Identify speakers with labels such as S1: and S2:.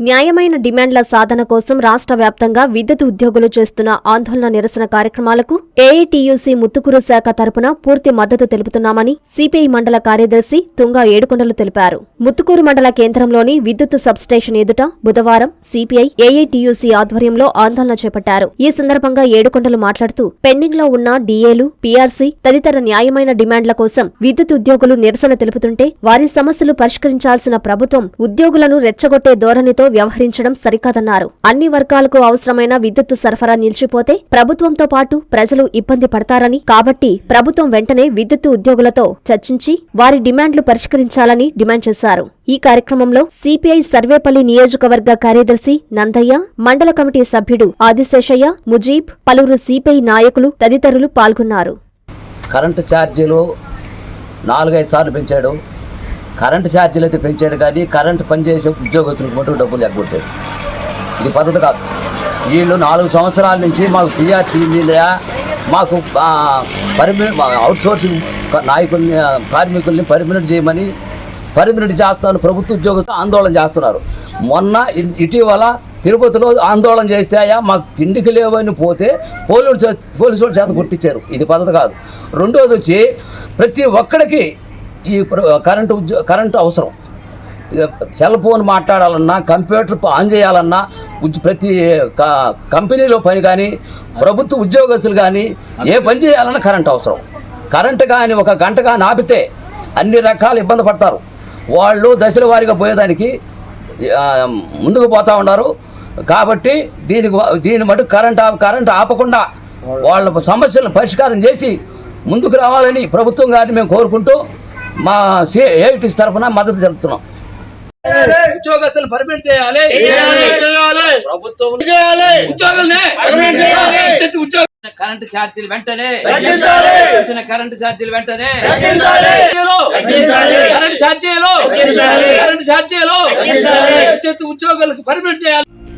S1: న్యాయమైన డిమాండ్ల సాధన కోసం రాష్ట్ర వ్యాప్తంగా విద్యుత్ ఉద్యోగులు చేస్తున్న ఆందోళన నిరసన కార్యక్రమాలకు ఏఐటీయూసీ ముత్తుకూరు శాఖ తరపున పూర్తి మద్దతు తెలుపుతున్నామని సిపిఐ మండల కార్యదర్శి తుంగా ఏడుకొండలు తెలిపారు. ముత్తుకూరు మండల కేంద్రంలోని విద్యుత్ సబ్స్టేషన్ ఎదుట బుధవారం సిపిఐ ఏఐటీయూసీ ఆధ్వర్యంలో ఆందోళన చేపట్టారు. ఈ సందర్భంగా ఏడుకొండలు మాట్లాడుతూ పెండింగ్లో ఉన్న డీఏలు పీఆర్సీ తదితర న్యాయమైన డిమాండ్ల కోసం విద్యుత్ ఉద్యోగులు నిరసన తెలుపుతుంటే వారి సమస్యలు పరిష్కరించాల్సిన ప్రభుత్వం ఉద్యోగులను రెచ్చగొట్టే ధోరణితో వ్యవహరించడం సరికాదన్నారు. అన్ని వర్గాలకు అవసరమైన విద్యుత్ సరఫరా నిలిచిపోతే ప్రభుత్వంతో పాటు ప్రజలు ఇబ్బంది పడతారని కాబట్టి ప్రభుత్వం వెంటనే విద్యుత్ ఉద్యోగులతో చర్చించి వారి డిమాండ్లు పరిష్కరించాలని డిమాండ్ చేశారు. ఈ కార్యక్రమంలో సిపిఐ సర్వేపల్లి నియోజకవర్గ కార్యదర్శి నందయ్య మండల కమిటీ సభ్యుడు ఆదిశేషయ్య ముజీబ్ పలువురు సిపిఐ నాయకులు తదితరులు పాల్గొన్నారు.
S2: కరెంటు ఛార్జీలు నాలుగైదు సార్లు పెంచాడు. కరెంటు ఛార్జీలు అయితే పెంచాడు కానీ కరెంటు పనిచేసే ఉద్యోగస్తులకు మటుకు డబ్బులు ఎగ్గొట్టాడు. ఇది పద్ధతి కాదు. వీళ్ళు నాలుగు సంవత్సరాల నుంచి మాకు పిఆర్సీ మీద మాకు పర్మి అవుట్సోర్సింగ్ నాయకుల్ని కార్మికుల్ని పర్మినెంట్ చేయమని పర్మినెంట్ చేస్తాను. ప్రభుత్వ ఉద్యోగస్తులు ఆందోళన చేస్తున్నారు. మొన్న ఇటీవల తిరుపతిలో ఆందోళన చేస్తాయా మాకు తిండికి లేవని పోతే పోలీసు చే- పోలీసు వాళ్ళు చేత కొట్టించారు. ఇది పద్ధతి కాదు. రెండోది వచ్చి ప్రతి ఒక్కడికి ఈ కరెంటు ఉద్యో కరెంటు అవసరం. సెల్ ఫోన్ మాట్లాడాలన్నా కంప్యూటర్ ఆన్ చేయాలన్నా ప్రతి క- కంపెనీలో పని కానీ ప్రభుత్వ ఉద్యోగస్తులు కానీ ఏ పని చేయాలన్నా కరెంట్ అవసరం. కరెంటు కానీ ఒక గంట కానీ ఆపితే అన్ని రకాల ఇబ్బంది పడతారు. వాళ్ళు దశల వారీగా పోయేదానికి ముందుకు పోతూ ఉన్నారు. కాబట్టి దీనికి దీని మటు కరెంట్ కరెంట్ ఆపకుండా వాళ్ళ సమస్యలను పరిష్కారం చేసి ముందుకు రావాలని ప్రభుత్వం గారిని మేము కోరుకుంటూ మా ఏఐటీస్ తరఫున మద్దతు తెలుపుతున్నాం. ఉద్యోగస్తులు పర్మిట్ చేయాలి. ప్రభుత్వం ఉద్యోగుల్ని కరెంటు ఛార్జీలు వెంటనే కరెంటు ఛార్జీలు వెంటనే కరెంటు ఛార్జీలు కరెంటు ఛార్జీలు ఉద్యోగులకు పర్మిట్ చేయాలి.